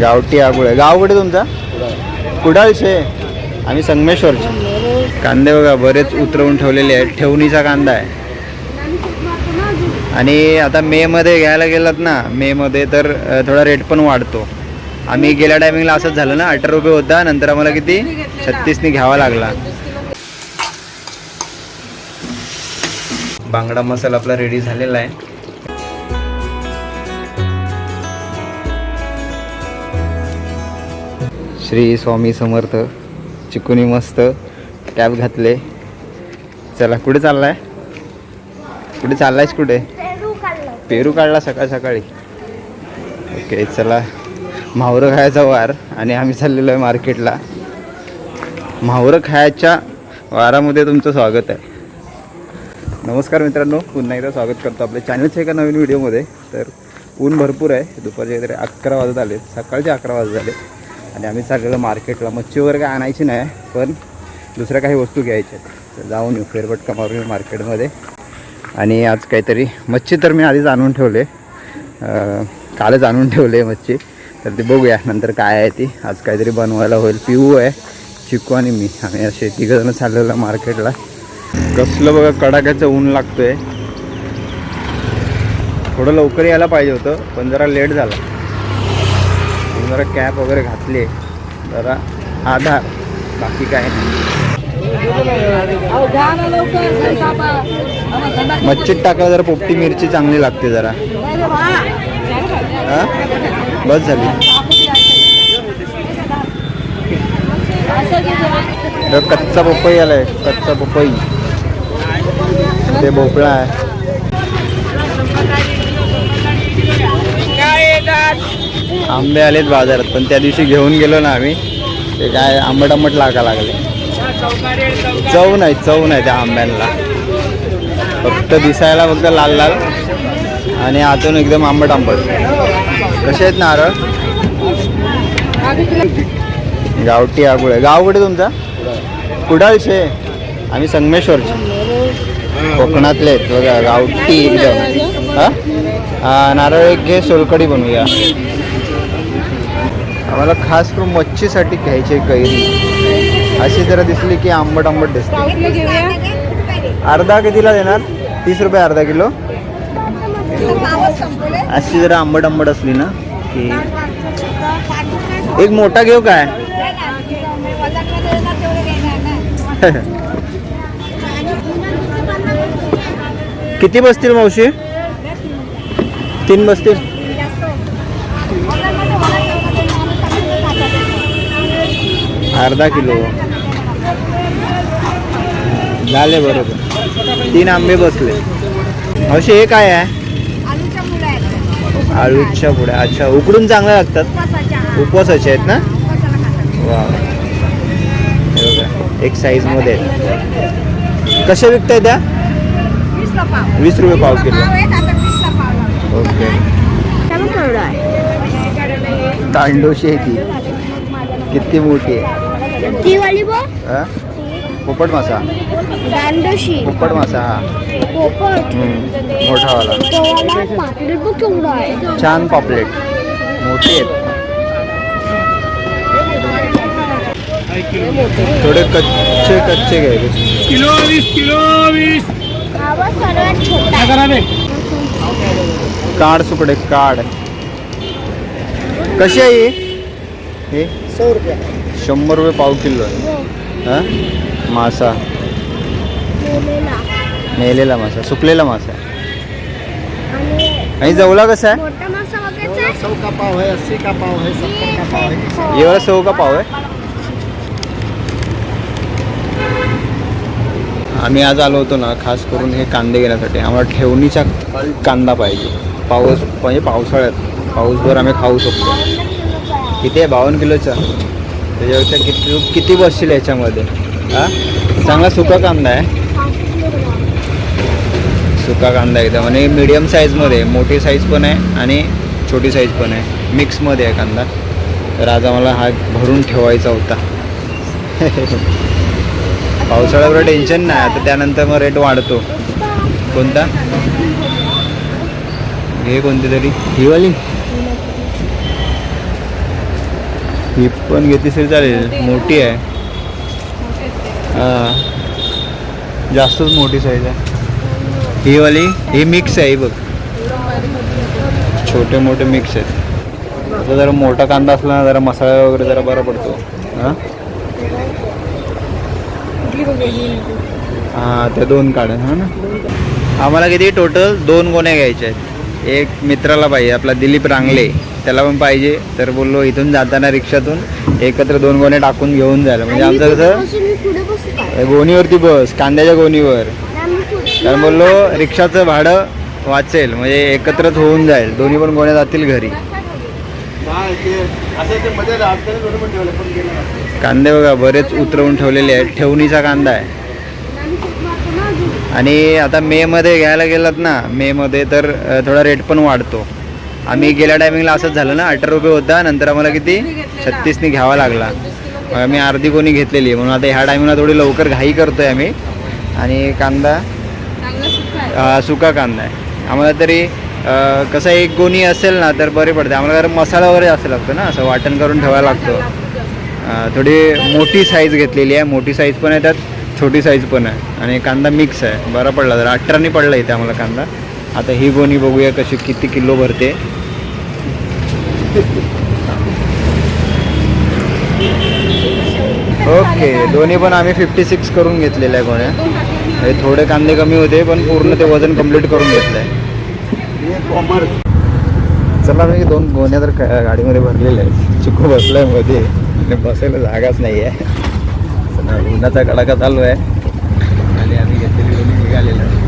गावठी आगुळे. गाव कुठे तुमचा? कुडाळचे. आम्ही संगमेश्वरचे. कांदे बघा बरेच उतरवून ठेवलेले आहेत. ठेवणीचा कांदा आहे. आणि आता मेमध्ये घ्यायला गेलात ना मेमध्ये तर थोडा रेट पण वाढतो. आम्ही गेल्या टायमिंगला असंच झालं ना अठरा रुपये होता नंतर आम्हाला किती? छत्तीसनी घ्यावा लागला. बांगडा मसाला आपला रेडी झालेला आहे. श्री स्वामी समर्थ चिकुनी मस्त कॅब घातले. चला कुठे चाललाय? कुठे चाललायस कुठे? पेरू काढला सकाळ सकाळी. ओके चला. म्हावरं खायचा वार आणि आम्ही चाललेलो आहे मार्केटला. म्हावरं खायच्या वारामध्ये तुमचं स्वागत आहे. नमस्कार मित्रांनो पुन्हा एकदा स्वागत करतो आपल्या चॅनलच्या एका नवीन व्हिडिओमध्ये तर ऊन भरपूर आहे. दुपारचे काहीतरी अकरा वाजत आले सकाळचे अकरा वाजत आले आणि आम्ही चाललेलो मार्केटला मच्छी वगैरे काय आणायची नाही पण दुसऱ्या काही वस्तू घ्यायच्या आहेत. तर जाऊन येऊ फेरबटका मारून येऊ मार्केटमध्ये. आणि आज काहीतरी मच्छी तर मी आधीच आणून ठेवले. कालच आणून ठेवले मच्छी. तर ते बघूया नंतर काय आहे ती. आज काहीतरी बनवायला होईल. पिऊ आहे चिकू आणि मी. आम्ही असे तिघंजणं चाललेलं मार्केटला. कसलं बघा कडाक्याचं ऊन लागतोय. थोडं लवकर यायला पाहिजे होतं पण जरा लेट झाला. जरा कॅप वगैरे घातली जरा आधार बाकी काय नाही. मच्छीत टाकायला जरा पोपटी मिरची चांगली लागते जरा. बस झाली. कच्चा पपई आलाय कच्चा पपई. ते भोपळा आहे. आंबे आलेत बाजारात पण त्या दिवशी घेऊन गेलो ना आम्ही. ते काय आंबट आंबट लागा लागले. चव नाही चव नाही त्या आंब्यांना. फक्त दिसायला फक्त लाल लाल आणि आतून एकदम आंबट आंबट कसे आहेत नारळ? गावठी आहे. गाव कुठे तुमचा? कुडाळशे. आम्ही संगमेश्वरचे. कोकणातले आहेत बघा गावठी एकदम. हां? हा, नारळ एक घे सोलकडी बनवूया. आम्हाला खास करून मच्छीसाठी घ्यायची आहे कैरी. अशी जरा दिसली की आंबट आंबट दिसते. अर्धा कितीला देणार? तीस रुपये अर्धा किलो. अशी जरा आंबट आंबट असली ना की एक मोठा घेऊ काय? किती बसतील मावशी? तीन बसतील. अर्धा किलो. झाले बरोबर. तीन आंबे बसले. मावशी हे काय आहे? आळूच्या पुढे अच्छा उकडून चांगल्या लागतात. उपवासाचे आहेत ना? वा एक साईजमध्ये. आहेत. कशा विकताय त्या? वीस रुपये पाव. किलो. ओके. तांडोशी आहे ती. किती मोठी आहे. ती वाली बघ हा? पोपट मासा. दांडोशी पोपट मासा हा. पोपट. हम्म, मोठावाला. तो वाला पापलेट बघ केवढा आहे. छान पॉपलेट. मोठे आहेत. थोडे कच्चे कच्चे घ्यायचे. किलो वीस किलो वीस. हा बघ सर्वात छोटा. आहे. काड सुकडे काड कशी आहे ही? हे? सौ रुपया. शंभर रुपये पाव किलो. आहे हा? मासा. मेलेला. मासा. सुकलेला मासा. आणि जवला कसा आहे? मोठा मासा बघायचा सौ का पाव है अस्सी का पाव है सत्तर का पाव है ये वाला सौ का पाव आहे? आम्ही आज आलो होतो ना खास करून हे कांदे घेण्यासाठी. आम्हाला ठेवणीचा कांदा पाहिजे. पाऊस म्हणजे पावसाळ्यात. पाऊसभर आम्ही खाऊ शकतो. किती आहे? बावन्न किलोचा? त्याच्यापेक्षा किती किती बसशील याच्यामध्ये? हा? चांगला सुका कांदा आहे. सुका कांदा एकदम. आणि मिडियम साईजमध्ये आहे. मोठी साईज पण आहे आणि छोटी साईज पण आहे. मिक्समध्ये आहे कांदा. तर आज आम्हाला हा भरून ठेवायचा होता. पावसाळ्यावर टेन्शन नाही. आता त्यानंतर मग रेट वाढतो. कोणता? हे कोणती तरी? हिवाली वाली ही पण घेतलीस तरी चालेल. मोठी आहे. हां. जास्तच मोठी साईज आहे. ही वाली ही मिक्स आहे ही बघ. छोटे मोठे मिक्स आहेत. आता जरा मोठा कांदा असला ना जरा मसाला वगैरे जरा बरा पडतो. हां? हां त्या दोन काढ्या हां ना? आम्हाला किती टोटल दोन गोण्या घ्यायच्या आहेत. एक मित्राला पाहिजे आपला दिलीप रांगले. त्याला पण पाहिजे. तर बोललो इथून जाताना रिक्षातून एकत्र दोन गोण्या टाकून घेऊन जायला. म्हणजे आमचं कसं? गोणीवरती बस कांद्याच्या गोणीवर. कारण बोललो रिक्षाचं भाडं वाचेल. म्हणजे एकत्रच होऊन जाईल. दोन्ही पण गोण्या जातील घरी. कांदे बघा बरेच उतरवून ठेवलेले आहेत. ठेवणीचा कांदा आहे आणि खूप मागं ना अजून. आणि आता मेमध्ये घ्यायला गेलात ना मेमध्ये तर थोडा रेट पण वाढतो. आम्ही गेल्या टायमिंगला असंच झालं ना अठरा रुपये होता नंतर आम्हाला किती? छत्तीसनी घ्यावा लागला. मग आम्ही अर्धी कोणी घेतलेली आहे. म्हणून आता ह्या टायमिंगला थोडी लवकर घाई करतोय आम्ही. आणि कांदा? सुका कांदा आहे. आम्हाला तरी कसं एक गोणी असेल ना तर बरे पडते. आम्हाला कारण मसाला वगैरे जास्त लागतो ना असं वाटण करून ठेवायला लागतो. थोडी मोठी साईज घेतलेली आहे मोठी साईज पण आहे छोटी साईज पण आहे. आणि कांदा मिक्स आहे. बरा पडला जरा. अठराने पडला इथे आम्हाला कांदा. आता ही गोणी बघूया कशी किती किलो भरते. ओके दोन्ही पण आम्ही फिफ्टी सिक्स करून घेतलेल्या आहे गोण्या. हे थोडे कांदे कमी होते पण पूर्ण ते वजन कंप्लीट करून घेतलं आहे कॉमर्स चला मी दोन गोण्या तर गाडीमध्ये भरलेल्या आहेत. चिकू बसलायमध्ये. आणि बसायला जागाच नाही आहे उन्हाचा कडाका चालू आहे. आणि आम्ही घेतलेली गोणी निघालेलं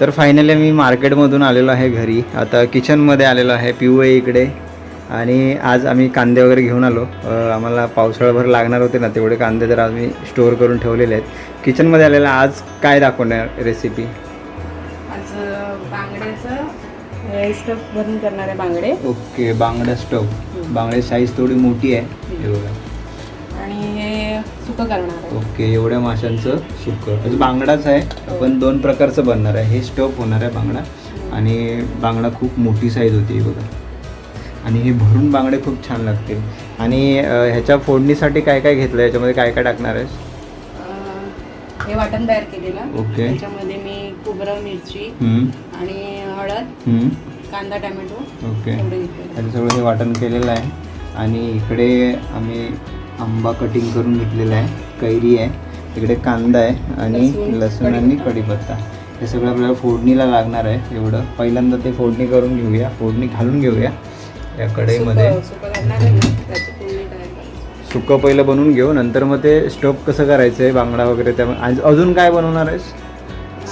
तर फायनली मी मार्केटमधून आलेलो आहे घरी. आता किचनमध्ये आलेलो आहे पिऊ आहे इकडे. आणि आज आम्ही कांदे वगैरे घेऊन आलो. आम्हाला पावसाळभर लागणार होते ना तेवढे कांदे तर आम्ही स्टोअर करून ठेवलेले आहेत. किचनमध्ये आलेला आज काय दाखवणार रेसिपी हे स्टफ भरून करणार आहे बांगडे. ओके बांगडा स्टव बांगडे साईज थोडी मोठी आहे हे बघा. आणि हे सुकं करणार आहे. ओके एवढ्या माशांचं सुकं. म्हणजे बांगडाच आहे पण दोन प्रकारचं बनणार आहे. हे स्टफ होणार आहे बांगडा आणि बांगडा खूप मोठी साईज होती ही बघा. आणि हे भरून बांगडे खूप छान लागतील आणि ह्याच्या फोडणीसाठी काय काय घेतलं याच्यामध्ये काय काय टाकणार आहेस? अं, हे वाटण तयार केलेलं. ओके. त्याच्यामध्ये मी खोबरं मिरची आणि हळद कांदा टमॅटो ओके. त्याचं सगळं हे वाटण केलेलं आहे. आणि इकडे आम्ही आंबा कटिंग करून घेतलेला आहे. कैरी आहे. इकडे कांदा आहे. आणि लसूण, आणि कढीपत्ता हे सगळं आपल्याला फोडणीला लागणार आहे एवढं. पहिल्यांदा ते फोडणी करून घेऊया. फोडणी घालून घेऊया. या कढईमध्ये सुकं- पहिलं बनवून घेऊ. नंतर मग ते स्टोप कसं करायचं आहे बांगडा वगैरे आज अजून काय बनवणार आहेस?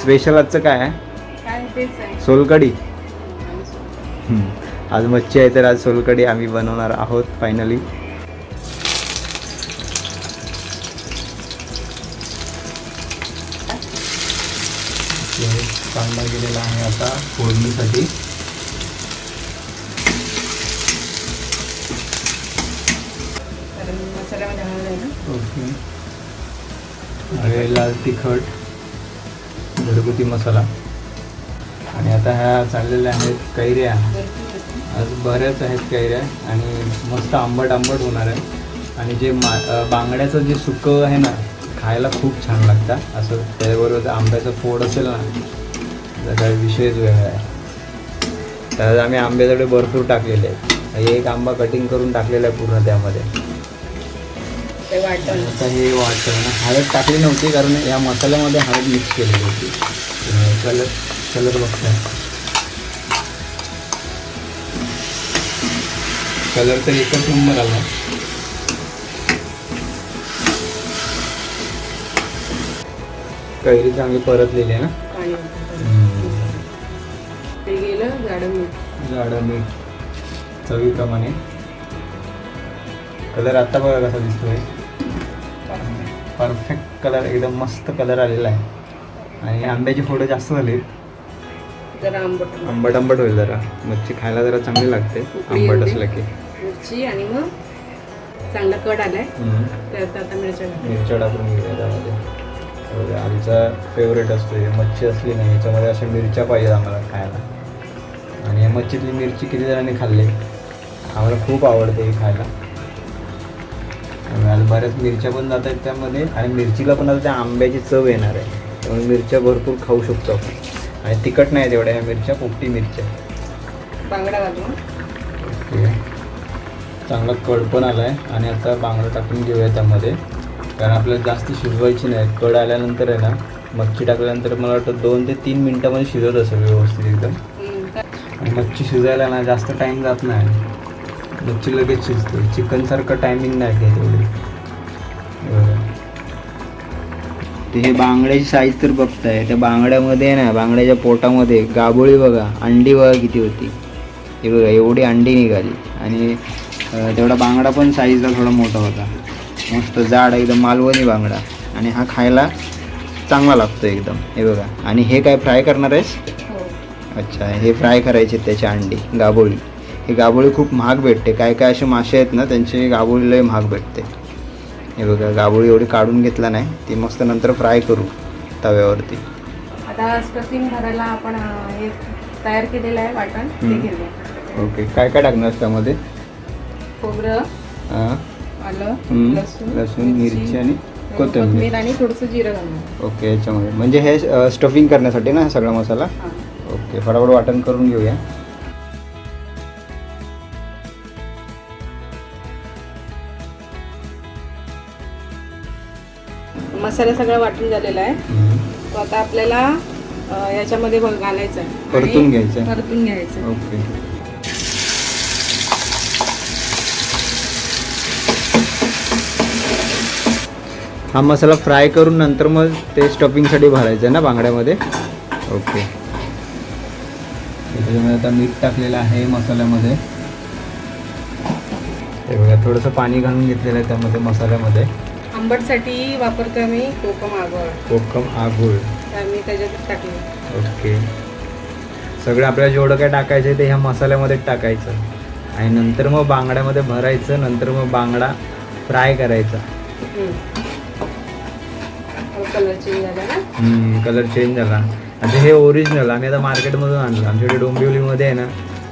स्पेशल आजचं काय आहे? हम्म. आज मच्छी आहे तर आज सोलकढी आम्ही बनवणार आहोत फायनली कांदा गेलेला आहे आता फोडणीसाठी. ओके. लाल तिखट घरगुती मसाला. आणि आता ह्या चाललेल्या आहेत कैऱ्या. आज बऱ्याच आहेत कैऱ्या आणि मस्त आंबट आंबट होणार आहे आणि जे मा बांगड्याचं जे सुकं आहे ना खायला खूप छान लागतं. असं त्याच्याबरोबर आंब्याचं फोड असेल ना तर काय विषयच वेगळा आहे. त्यात आम्ही आंब्याकडे भरपूर टाकलेले आहेत. एक आंबा कटिंग करून टाकलेला आहे पूर्ण त्यामध्ये. आता हे वाटतं ना हळद टाकली नव्हती कारण या मसाल्यामध्ये हळद मिक्स केलेली होती. कलर कलर बघताय कलर तर एकच नंबर आला. कैरी चांगली परतलेली आहे ना? ते गेलं जाडं मीठ. चवीप्रमाणे. कलर आत्ता बघा कसा दिसतोय. परफेक्ट कलर एकदम मस्त कलर आलेला आहे. आणि आंब्याची फोटो जास्त झाली जरा आंबट आंबट आंबट होईल जरा. मच्छी खायला जरा चांगली लागते. आंबट. असलं की. मिरची आणि मग चांगला कट आलाय. त्यात आता मिरच्या. मिरच्या टाकून घेऊया त्यामध्ये. आमचा फेवरेट असतो. हे मच्छी असली नाही याच्यामध्ये अशा मिरच्या पाहिजे आम्हाला खायला. आणि या मच्छीतली मिरची किती जणांनी खाल्ली? आम्हाला खूप आवडते ही खायला. आणि बऱ्याच मिरच्या पण जात आहेत त्यामध्ये. आणि मिरचीला पण आता त्या आंब्याची चव येणार आहे. त्यामुळे मिरच्या भरपूर खाऊ शकतो आपण. आणि तिखट नाही तेवढ्या ह्या मिरच्या पोपटी मिरच्या. बांगडा घालू. ओके. चांगला कड पण आला आहे आणि आता बांगडा टाकून घेऊया त्यामध्ये. कारण आपल्याला जास्त शिजवायची नाही. कड आल्यानंतर आहे ना मच्छी टाकल्यानंतर मला वाटतं दोन ते तीन मिनटामध्ये शिजत असेल व्यवस्थित एकदम. आणि मच्छी शिजायला ना जास्त टाईम जात नाही. मच्छी लगेच शिजते. चिकनसारखं टायमिंग नाही घेत एवढी बरं. ते हे बांगड्याची साईज तर बघताय. त्या बांगड्यामध्ये ना बांगड्याच्या पोटामध्ये गाबोळी बघा अंडी बघा किती होती. हे बघा एवढी अंडी निघाली. आणि तेवढा बांगडा पण साईजला थोडा मोठा होता. मस्त जाड एकदम मालवणी बांगडा. आणि हा खायला चांगला लागतो एकदम. हे बघा. आणि हे काय फ्राय करणार आहेस? हो. अच्छा हे फ्राय करायचे त्याची अंडी गाबोळी ही गाबोळी खूप महाग भेटते. काय काय असे मासे आहेत ना त्यांची गाबोळी लय महाग भेटते. हे बघा गाबोळी एवढी काढून घेतला नाही. ती मस्त नंतर फ्राय करू तव्यावरती. आता स्टफिंग भरायला आपण अं, हे तयार केलेलं आहे वाटण ते हम्म. घेऊया. ओके. काय काय टाकणार त्यामध्ये? खोबरं हां. आलं हम्म. लसूण लसूण मिरची आणि कोथिंबीर. आणि थोडंसं जिरं ओके याच्यामध्ये. म्हणजे हे स्टफिंग करण्यासाठी ना सगळा मसाला? ओके. फटाफट वाटण करून घेऊया. मसाला सगळा वाटून झालेला आहे. तो आता आपल्याला याच्यामध्ये बघ घालायचा आहे परतून घ्यायचं. परतून घ्यायचं. ओके. हा मसाला फ्राय करून नंतर मग ते स्टफिंगसाठी भरायचं आहे ना बांगड्यामध्ये? ओके. त्याच्यामध्ये आता मीठ टाकलेलं आहे मसाल्यामध्ये. हे बघा थोडंसं पाणी घालून घेतलेलं आहे त्यामध्ये मसाल्यामध्ये. आंबटसाठी वापरतो आम्ही कोकम आगळ. कोकम आगूळ. आम्ही त्याच्यात टाकले ओके. सगळं आपल्याला जेवढं काय टाकायचं आहे ते ह्या मसाल्यामध्येच टाकायचं. आणि नंतर मग बांगड्यामध्ये भरायचं नंतर मग बांगडा फ्राय करायचा. कलर चेंज झाला ना? कलर चेंज झाला. आता हे ओरिजिनल आम्ही आता मार्केटमधून आणलं. आमच्याकडे डोंबिवलीमध्ये आहे ना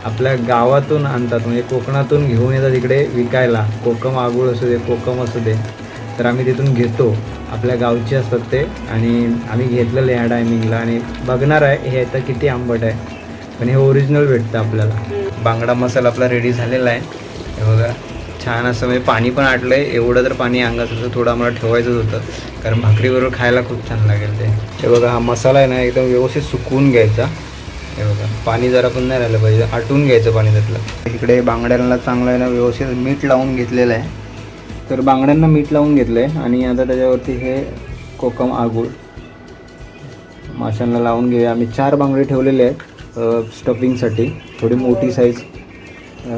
आपल्या गावातून आणतात. म्हणजे कोकणातून घेऊन येतात इकडे विकायला. कोकम आगूळ असू दे कोकम असू दे. तर आम्ही तिथून घेतो आपल्या गावचे असतात ते. आणि आम्ही घेतलेलं ह्या टायमिंगला आणि बघणार आहे हे आता किती आंबट आहे. पण हे ओरिजिनल भेटतं आपल्याला. बांगडा मसाला आपला रेडी झालेला आहे. हे बघा छान असं म्हणजे पाणी पण आटलं आहे एवढं तर पाणी अंगात होतं थोडं आम्हाला ठेवायचंच होतं. कारण भाकरीबरोबर खायला खूप छान लागेल ते. हे बघा हा मसाला आहे ना एकदम व्यवस्थित सुकवून घ्यायचा. हे बघा पाणी जरा पण नाही राहिलं पाहिजे. आटून घ्यायचं पाणी त्यातलं. इकडे बांगड्यांना चांगलं आहे ना व्यवस्थित मीठ लावून घेतलेलं आहे. तर बांगड्यांना मीठ लावून घेतलं आहे आणि आता त्याच्यावरती हे कोकम आगूळ. माशांना लावून घेऊया. आम्ही चार बांगडे ठेवलेले आहेत स्टफिंगसाठी थोडी मोठी साईज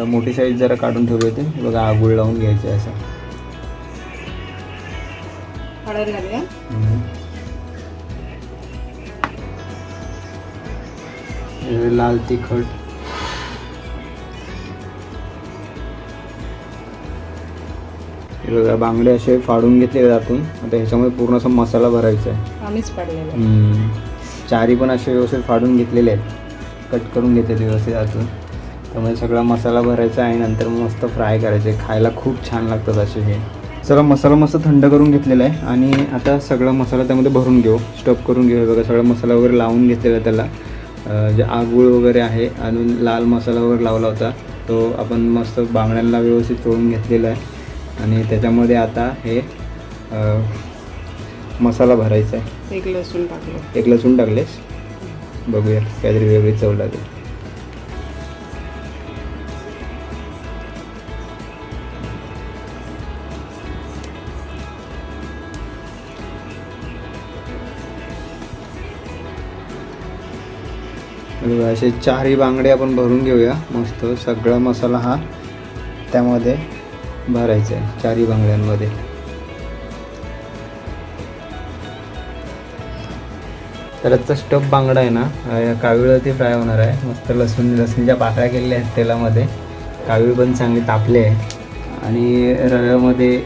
मोठी साईज जरा काढून ठेवली होती. बघा आगूळ लावून घ्यायचं आहे असं लाल तिखट. हे बघा बांगडे असे फाडून घेतले आतून आता ह्याच्यामध्ये पूर्ण असा मसाला भरायचा आहे. आम्हीच पाडलेलं. हम्म. चारी पण असे व्यवस्थित फाडून घेतलेले आहेत. कट करून घेतले व्यवस्थित आतून त्यामुळे सगळा मसाला भरायचा आहे नंतर मग मस्त फ्राय करायचे. खायला खूप छान लागतात असे हे. चला मसाला मस्त थंड करून घेतलेला आहे आणि आता सगळा मसाला त्यामध्ये भरून घेऊ. स्टफ करून घेऊ. हे बघा सगळा मसाला वगैरे लावून घेतलेला आहे त्याला. अं, जे आगूळ वगैरे आहे आणि लाल मसाला वगैरे लावला होता. तो आपण मस्त बांगड्यांना व्यवस्थित चोळून घेतलेला आहे. आणि त्याच्यामध्ये आता हे अं, मसाला भरायचा आहे. एक लसूण टाकलं. एक लसूण टाकलेस. बघूया काहीतरी वेगळी चव लागेल. बघा, असे चारही बांगडे आपण भरून घेऊया. मस्त सगळा मसाला हा त्यामध्ये. भरायचं आहे चारही बांगड्यांमध्ये तर आजचा स्टफ बांगडा आहे ना अं, कावीळवरती फ्राय होणार आहे. मस्त लसूण लसूणच्या पाकळ्या केलेल्या आहेत तेलामध्ये. कावीळ पण चांगली तापले आहे आणि रव्यामध्ये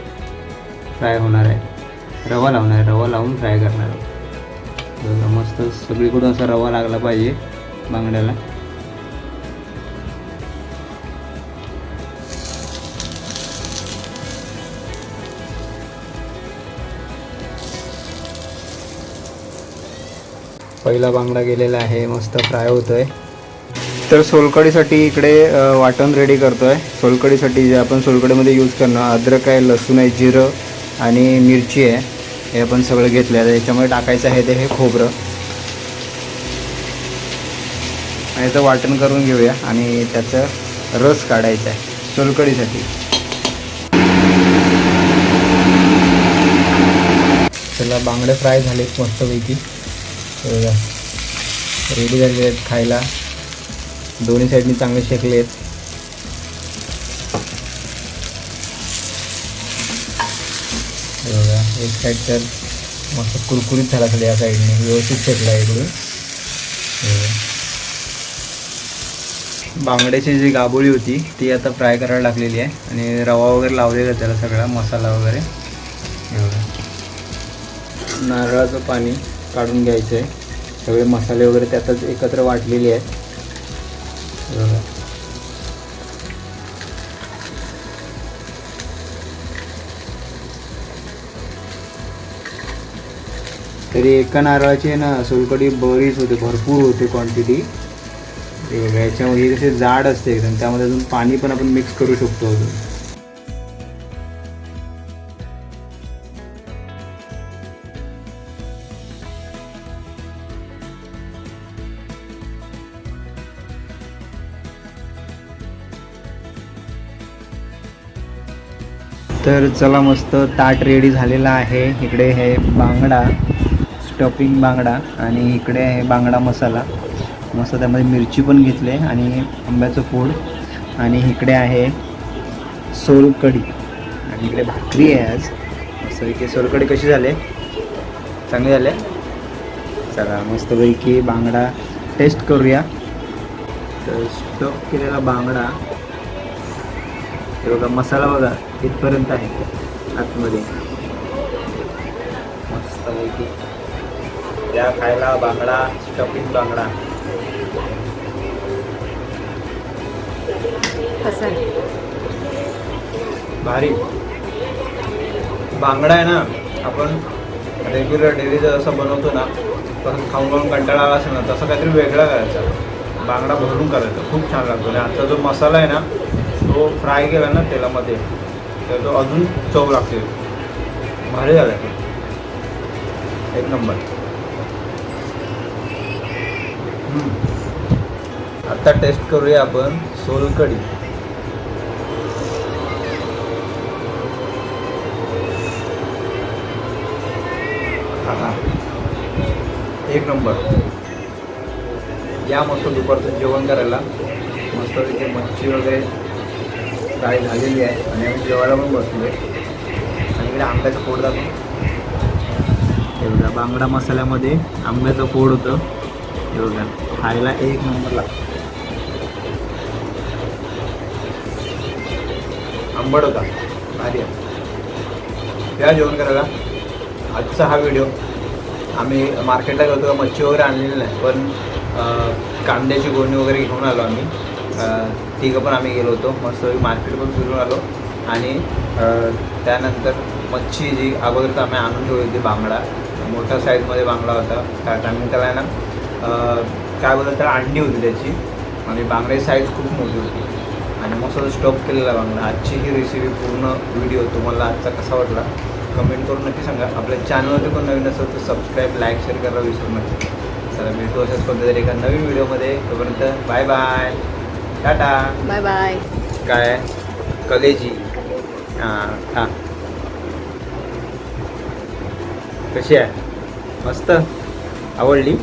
फ्राय होणार आहे. रवा लावणार आहे रवा लावून फ्राय करणार आहे. मस्त सगळीकडून असा रवा लागला पाहिजे बांगड्याला. पहिला बांगडा गेलेला आहे मस्त फ्राय होतोय. तर सोलकडीसाठी इकडे वाटण रेडी करतोय. सोलकडीसाठी जे आपण सोलकडीमध्ये यूज करणार अद्रक आहे लसूण आहे जिरं आणि मिरची आहे हे आपण सगळं घेतलं आहे याच्यामध्ये टाकायचं आहे ते हे खोबरं. आणि याचं वाटण करून घेऊया आणि त्याचं रस काढायचा आहे सोलकडीसाठी. त्याला बांगडे फ्राय झालेत मस्तपैकी. रेडी झालेले आहेत खायला. दोन्ही साईडनी चांगले शेकले आहेत. बघा एक साईड तर मस्त कुरकुरीत झाला सगळ्या या साईडने व्यवस्थित शेकला आहे इकडून. बांगड्याची जी गाबोळी होती ती आता फ्राय करायला लागलेली आहे. आणि रवा वगैरे लावलेला त्याला सगळा मसाला वगैरे. नारळाचं पाणी. काढून घ्यायचं आहे. सगळे मसाले वगैरे त्यातच एकत्र वाटलेले आहेत. तरी एका नारळाची आहे ना सोलकडी बरीच होते भरपूर होते क्वांटिटी हे याच्यामध्ये कसे जाड असते एकदम त्यामध्ये अजून पाणी पण आपण मिक्स करू शकतो अजून. तर चला मस्त ताट रेडी झालेला आहे. इकडे हे बांगडा स्टफिंग बांगडा आणि इकडे आहे बांगडा मसाला. मस्त त्यामध्ये मिरची पण घेतली आहे आणि आंब्याचं फूड आणि इकडे आहे सोलकढी आणि इकडे भाकरी आहे आज. असं इथे सोलकढी कशी झाले? चांगली झाले? चला मस्तपैकी बांगडा टेस्ट करूया. तर स्टफ केलेला बांगडा हे बघा मसाला बघा इथपर्यंत आहे. आतमध्ये. मस्तपैकी. त्या खायला बांगडा स्टफिंग बांगडा. भारी. बांगडा आहे ना आपण रेग्युलर डेलीचं जसं बनवतो ना तसं खाऊन खाऊन कंटाळा आला असेल ना तसं काहीतरी वेगळा करायचा. बांगडा भरून करायचा. खूप छान लागतो. आणि आजचा जो मसाला आहे ना तो फ्राय केला ना तेलामध्ये तर तो अजून चव लागते. भारी झाला एक नंबर. आता टेस्ट करूया आपण सोलकढी. हा. एक नंबर. या मस्त दुपारचं जेवण करायला. मस्त तिथे मच्छी वगैरे गाडी झालेली आहे. आणि आम्ही जेवायला पण बसलो आणि इकडे आंब्याचं फोड दाखव. हे बघा बांगडा मसाल्यामध्ये आंब्याचं फोड होतं. हे बघा खायला एक नंबर लागतो आंबट होता. भारी आहे. या जेवण करायला. आजचा हा व्हिडिओ. आम्ही मार्केटला गेलो होतो मच्छी वगैरे आणलेली नाही पण कांद्याची गोणी वगैरे घेऊन आलो आम्ही. तिघं पण आम्ही गेलो होतो. मस्त मार्केट पण फिरून आलो. आणि त्यानंतर मच्छी जी अगोदर तर आम्ही आणून ठेवली होती बांगडा. मोठ्या साईजमध्ये बांगडा होता. कारण आम्ही त्याला ना काय बोलतात तर अंडी होती त्याची. आणि बांगड्याची साईज खूप मोठी होती. आणि मस्त स्टॉप केलेला बांगडा. आजची ही रेसिपी पूर्ण व्हिडिओ तुम्हाला आजचा कसा वाटला? कमेंट करून नक्की सांगा. आपल्या चॅनलवरती पण नवीन असेल तर सबस्क्राईब लाईक शेअर करायला विसरू नका. चला भेटू अशाच कोणत्या एका नवीन व्हिडिओमध्ये तोपर्यंत bye bye tata. Bye bye. काय कलेजी. हां हां. कशी आहे? मस्त. आवडली?